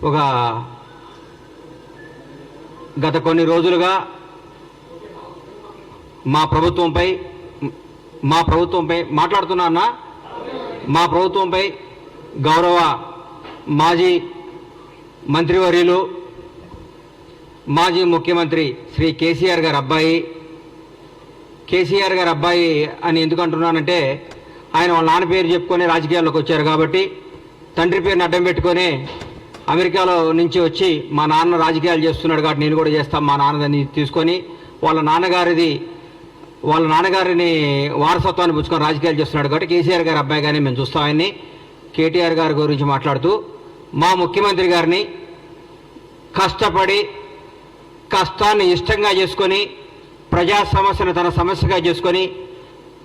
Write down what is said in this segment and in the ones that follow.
ఒక గత కొన్ని రోజులుగా మా ప్రభుత్వంపై మా ప్రభుత్వంపై మాట్లాడుతున్నా అన్న మా ప్రభుత్వంపై గౌరవ మాజీ మంత్రివర్యులు మాజీ ముఖ్యమంత్రి శ్రీ కేసీఆర్ గారి అబ్బాయి కేసీఆర్ గారి అబ్బాయి అని ఎందుకు అంటున్నానంటే ఆయన వాళ్ళ నాన్న పేరు చెప్పుకొని రాజకీయాల్లోకి వచ్చారు కాబట్టి తండ్రి పేరుని అడ్డం పెట్టుకొని అమెరికాలో నుంచి వచ్చి మా నాన్న రాజకీయాలు చేస్తున్నాడు కాబట్టి నేను కూడా చేస్తాను. మా నాన్నదని తీసుకొని వాళ్ళ నాన్నగారిది వాళ్ళ నాన్నగారిని వారసత్వాన్ని పుచ్చుకొని రాజకీయాలు చేస్తున్నాడు కాబట్టి కేసీఆర్ గారి అబ్బాయి కానీ మేము చూస్తామని కేటీఆర్ గారి గురించి మాట్లాడుతూ మా ముఖ్యమంత్రి గారిని కష్టపడి కష్టాన్ని ఇష్టంగా చేసుకొని ప్రజా సమస్యను తన సమస్యగా చేసుకొని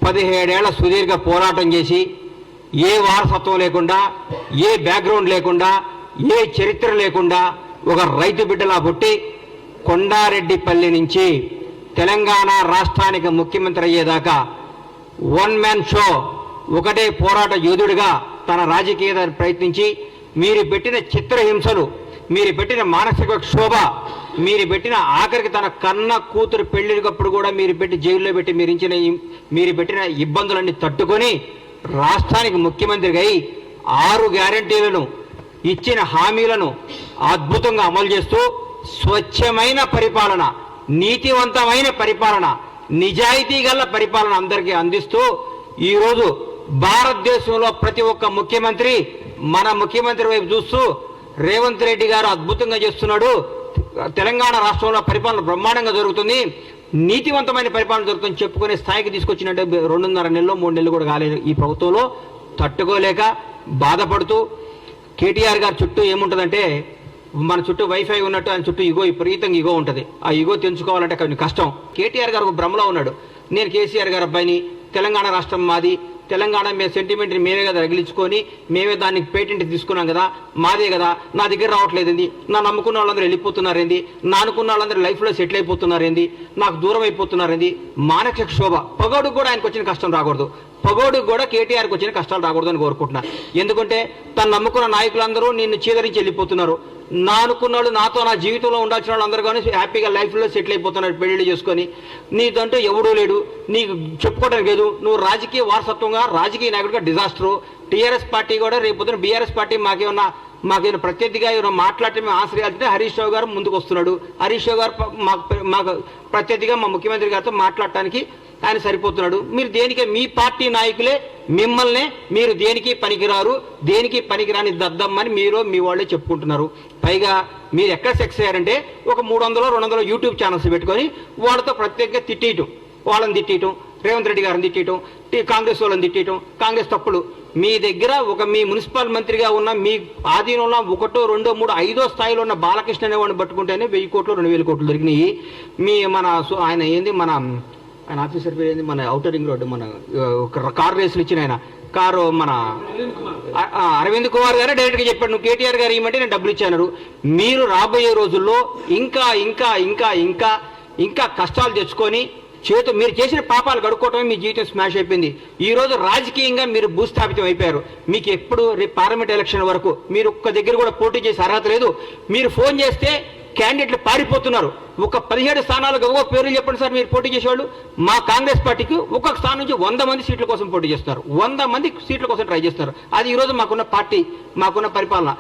పదిహేడేళ్ళ సుదీర్ఘ పోరాటం చేసి ఏ వారసత్వం లేకుండా ఏ బ్యాక్గ్రౌండ్ లేకుండా ఏ చరిత్ర లేకుండా ఒక రైతు బిడ్డలా పుట్టి కొండారెడ్డిపల్లి నుంచి తెలంగాణ రాష్ట్రానికి ముఖ్యమంత్రి అయ్యేదాకా వన్ మ్యాన్ షో ఒకటే పోరాట యోధుడిగా తన రాజకీయ ప్రయత్నించి మీరు పెట్టిన చిత్రహింసలు మీరు పెట్టిన మానసిక క్షోభ మీరు పెట్టిన ఆఖరికి తన కన్న కూతురు పెళ్ళికప్పుడు కూడా మీరు పెట్టి జైల్లో పెట్టి మీరు ఇచ్చిన మీరు పెట్టిన ఇబ్బందులన్నీ తట్టుకొని రాష్ట్రానికి ముఖ్యమంత్రిగా అయి ఆరు గ్యారంటీలను ఇచ్చిన హామీలను అద్భుతంగా అమలు చేస్తూ స్వచ్ఛమైన పరిపాలన నీతివంతమైన పరిపాలన నిజాయితీ గల పరిపాలన అందరికీ అందిస్తూ ఈరోజు భారతదేశంలో ప్రతి ఒక్క ముఖ్యమంత్రి మన ముఖ్యమంత్రి వైపు చూస్తూ రేవంత్ రెడ్డి గారు అద్భుతంగా చేస్తున్నాడు. తెలంగాణ రాష్ట్రంలో పరిపాలన బ్రహ్మాండంగా జరుగుతుంది. నీతివంతమైన పరిపాలన జరుగుతుంది చెప్పుకునే స్థాయికి తీసుకొచ్చినట్టు రెండున్నర నెలలు మూడు నెలలు కూడా కాలేదు ఈ ప్రభుత్వంలో. తట్టుకోలేక బాధపడుతూ కేటీఆర్ గారి చుట్టూ ఏముంటుందంటే మన చుట్టూ వైఫై ఉన్నట్టు ఆయన చుట్టూ ఇగో విపరీతంగా ఇగో ఉంటుంది. ఆ ఇగో తెంచుకోవాలంటే కొంచెం కష్టం. కేటీఆర్ గారు ఒక భ్రమలో ఉన్నాడు. నేను కేసీఆర్ గారి అబ్బాయిని తెలంగాణ రాష్ట్రం మాది తెలంగాణ మీ సెంటిమెంట్ని మేమే కదా రగిలించుకొని మేమే దానికి పేటెంట్ తీసుకున్నాం కదా మాదే కదా నా దగ్గర రావట్లేదండి నా నమ్ముకున్న వాళ్ళందరూ వెళ్ళిపోతున్నారేంది నా అనుకున్న వాళ్ళందరూ లైఫ్లో సెటిల్ అయిపోతున్నారేంది నాకు దూరం అయిపోతున్నారేంది మానసిక క్షోభ. పగోడుకు కూడా ఆయనకు వచ్చిన కష్టం రాకూడదు. పగోడుకు కూడా కేటీఆర్కి వచ్చిన కష్టాలు రాకూడదని కోరుకుంటున్నా. ఎందుకంటే తను నమ్ముకున్న నాయకులందరూ నిన్ను చీదరించి వెళ్ళిపోతున్నారు. నా అనుకున్నాడు నాతో నా జీవితంలో ఉండాల్సిన వాళ్ళందరూ కానీ హ్యాపీగా లైఫ్లో సెటిల్ అయిపోతున్నాడు పెళ్ళి చేసుకొని. నీదంటూ ఎవడూ లేడు. నీకు చెప్పుకోవడం లేదు. నువ్వు రాజకీయ వారసత్వంగా రాజకీయ నాయకుడిగా డిజాస్టరు టీఆర్ఎస్ పార్టీ కూడా రేపు పొద్దున బీఆర్ఎస్ పార్టీ మాకేమన్నా మాకేమైనా ప్రత్యర్థిగా ఏమైనా మాట్లాడితే మేము ఆశ్రయాలంటే హరీష్ రావు గారు ముందుకు వస్తున్నాడు హరీష్ రావు గారు మాకు మాకు ప్రత్యర్థిగా మా ముఖ్యమంత్రి గారితో మాట్లాడటానికి ఆయన సరిపోతున్నాడు. మీరు దేనికి మీ పార్టీ నాయకులే మిమ్మల్నే మీరు దేనికి పనికిరారు దేనికి పనికిరాని దద్దమ్మని మీరు మీ వాళ్ళే చెప్పుకుంటున్నారు. పైగా మీరు ఎక్కడ సెక్స్ అయ్యారంటే ఒక మూడు వందలు రెండు వందలు యూట్యూబ్ ఛానల్స్ పెట్టుకొని వాళ్ళతో ప్రత్యేకంగా తిట్టేయటం వాళ్ళని తిట్టేయటం రేవంత్ రెడ్డి గారిని తిట్టేయటం కాంగ్రెస్ వాళ్ళని తిట్టేయటం కాంగ్రెస్ తప్పులు. మీ దగ్గర ఒక మీ మున్సిపల్ మంత్రిగా ఉన్న మీ ఆధీనంలో ఒకటో రెండో మూడో ఐదో స్థాయిలో ఉన్న బాలకృష్ణ అనేవాడిని పట్టుకుంటేనే వెయ్యి కోట్లు రెండు వేల కోట్లు దొరికినాయి. మీ మన ఆయన ఏంది? మన ఆయన ఆఫీసర్ పేరు ఏంది? మన అవుటర్ రింగ్ రోడ్డు మన కార్ రేసులు ఇచ్చిన ఆయన. కారు మన అరవింద్ కుమార్ గారే డైరెక్ట్గా చెప్పాడు. నువ్వు కేటీఆర్ గారు ఇవ్వమంటే నేను డబ్బులు ఇచ్చాను మీరు రాబోయే రోజుల్లో ఇంకా ఇంకా ఇంకా ఇంకా ఇంకా కష్టాలు తెచ్చుకొని చేతు మీరు చేసిన పాపాలు గడుక్కోవటమే మీ జీవితం స్మాష్ అయిపోయింది. ఈ రోజు రాజకీయంగా మీరు భూస్థాపితం అయిపోయారు. మీకు ఎప్పుడు రేపు పార్లమెంట్ ఎలక్షన్ వరకు మీరు ఒక్క దగ్గర కూడా పోటీ చేసే అర్హత లేదు. మీరు ఫోన్ చేస్తే క్యాండిడేట్లు పారిపోతున్నారు. ఒక పదిహేడు స్థానాలకు ఒక్కొక్క పేర్లు చెప్పండి సార్ మీరు పోటీ చేసేవాళ్ళు. మా కాంగ్రెస్ పార్టీకి ఒక్కొక్క స్థానం నుంచి వంద మంది సీట్ల కోసం పోటీ చేస్తారు. వంద మంది సీట్ల కోసం ట్రై చేస్తారు. అది ఈరోజు మాకున్న పార్టీ మాకున్న పరిపాలన.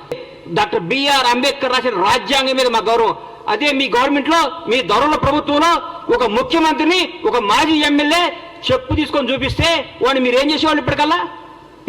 డాక్టర్ బిఆర్ అంబేద్కర్ రాసిన రాజ్యాంగం మీద మా గౌరవం. అదే మీ గవర్నమెంట్లో మీ దొరల ప్రభుత్వంలో ఒక ముఖ్యమంత్రిని ఒక మాజీ ఎమ్మెల్యే చెప్పు తీసుకొని చూపిస్తే వాడిని మీరు ఏం చేసేవాళ్ళు ఇప్పటికల్లా?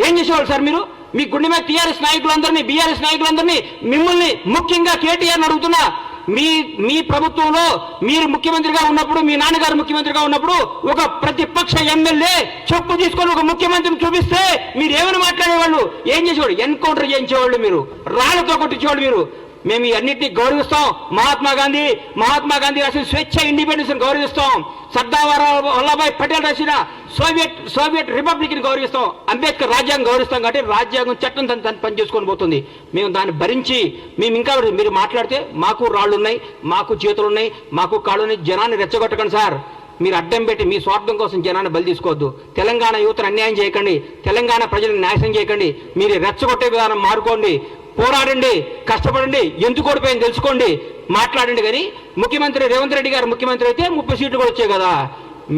ఏం చేసేవాళ్ళు సార్ మీరు? మీ గుండె మీద టీఆర్ఎస్ నాయకులందరినీ బీఆర్ఎస్ నాయకులందరినీ మిమ్మల్ని ముఖ్యంగా కేటీఆర్ అడుగుతున్నా. మీ మీ ప్రభుత్వంలో మీరు ముఖ్యమంత్రిగా ఉన్నప్పుడు మీ నాన్నగారు ముఖ్యమంత్రిగా ఉన్నప్పుడు ఒక ప్రతిపక్ష ఎమ్మెల్యే చెప్పు తీసుకొని ఒక ముఖ్యమంత్రిని చూపిస్తే మీరు ఏమని మాట్లాడేవాళ్ళు? ఏం చేసేవాళ్ళు? ఎన్కౌంటర్ చేయించేవాళ్ళు మీరు. రాళ్ళతో కొట్టించేవాళ్ళు మీరు. మేము ఈ గౌరవిస్తాం. మహాత్మా గాంధీ మహాత్మా గాంధీ రాసిన స్వేచ్ఛ ఇండిపెండెన్స్ గౌరవిస్తాం. సర్దార్ వల్లభాయ్ పటేల్ రాసిన సోవియట్ సోవియట్ రిపబ్లిక్ని గౌరవిస్తాం. అంబేద్కర్ రాజ్యాంగం గౌరవిస్తాం కాబట్టి రాజ్యాంగం చట్టం తను తను పనిచేసుకొని పోతుంది. మేము దాన్ని భరించి మేము ఇంకా మీరు మాట్లాడితే మాకు రాళ్ళు ఉన్నాయి మాకు చేతులు ఉన్నాయి మాకు కాళ్ళు ఉన్నాయి జనాన్ని రెచ్చగొట్టకండి సార్. మీరు అడ్డం పెట్టి మీ స్వార్థం కోసం జనాన్ని బలి తీసుకోవద్దు. తెలంగాణ యువతను అన్యాయం చేయకండి. తెలంగాణ ప్రజలను నాశనం చేయకండి. మీరు రెచ్చగొట్టే విధానం మారుకోండి. పోరాడండి కష్టపడండి ఎందుకు ఓడిపోయింది తెలుసుకోండి మాట్లాడండి కానీ ముఖ్యమంత్రి రేవంత్ రెడ్డి గారు ముఖ్యమంత్రి అయితే ముప్పై సీట్లు కూడా వచ్చాయి కదా.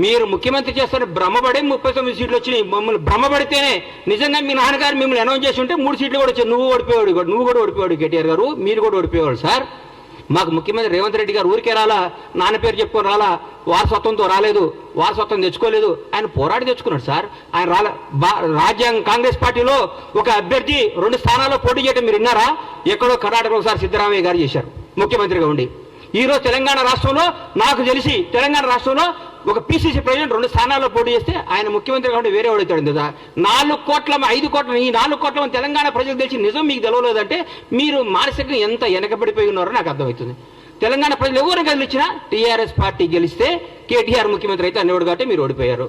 మీరు ముఖ్యమంత్రి చేస్తారని భ్రమపడి ముప్పై తొమ్మిది సీట్లు వచ్చినాయి. మమ్మల్ని భ్రమపడితేనే నిజంగా మీ నాన్నగారు మిమ్మల్ని అనౌన్స్ చేసి ఉంటే మూడు సీట్లు కూడా వచ్చాయి. నువ్వు ఓడిపోయాడు నువ్వు కూడా ఓడిపోయాడు కేటీఆర్ గారు మీరు కూడా ఓడిపోయాడు సార్. మాకు ముఖ్యమంత్రి రేవంత్ రెడ్డి గారు ఊరికే రాలా నాన్న పేరు చెప్పుకొని రాలా వారసత్వంతో రాలేదు వారసత్వం తెచ్చుకోలేదు. ఆయన పోరాడి తెచ్చుకున్నాడు సార్. ఆయన రాల బా- రాజ్యాంగ కాంగ్రెస్ పార్టీలో ఒక అభ్యర్థి రెండు స్థానాల్లో పోటీ చేయడం మీరు విన్నారా? ఎక్కడో కర్ణాటకలో సార్ సిద్ధరామయ్య గారు చేశారు. ముఖ్యమంత్రిగా ఉండి. ఈ రోజు తెలంగాణ రాష్ట్రంలో నాకు తెలిసి తెలంగాణ రాష్ట్రంలో ఒక పిసిసి ప్రెసిడెంట్ రెండు స్థానాల్లో పోటీ చేస్తే ఆయన ముఖ్యమంత్రి కాబట్టి వేరే వాడవుతాడు కదా నాలుగు కోట్ల ఐదు కోట్ల ఈ నాలుగు కోట్ల తెలంగాణ ప్రజలకు తెలిసి నిజం మీకు తెలవలేదంటే మీరు మానసికంగా ఎంత వెనకబడిపోయి ఉన్నారో నాకు అర్థమవుతుంది. తెలంగాణ ప్రజలు ఎవరు గెలిచినా టీఆర్ఎస్ పార్టీ గెలిస్తే కేటీఆర్ ముఖ్యమంత్రి అయితే అనేవాడు కాబట్టి మీరు ఓడిపోయారు.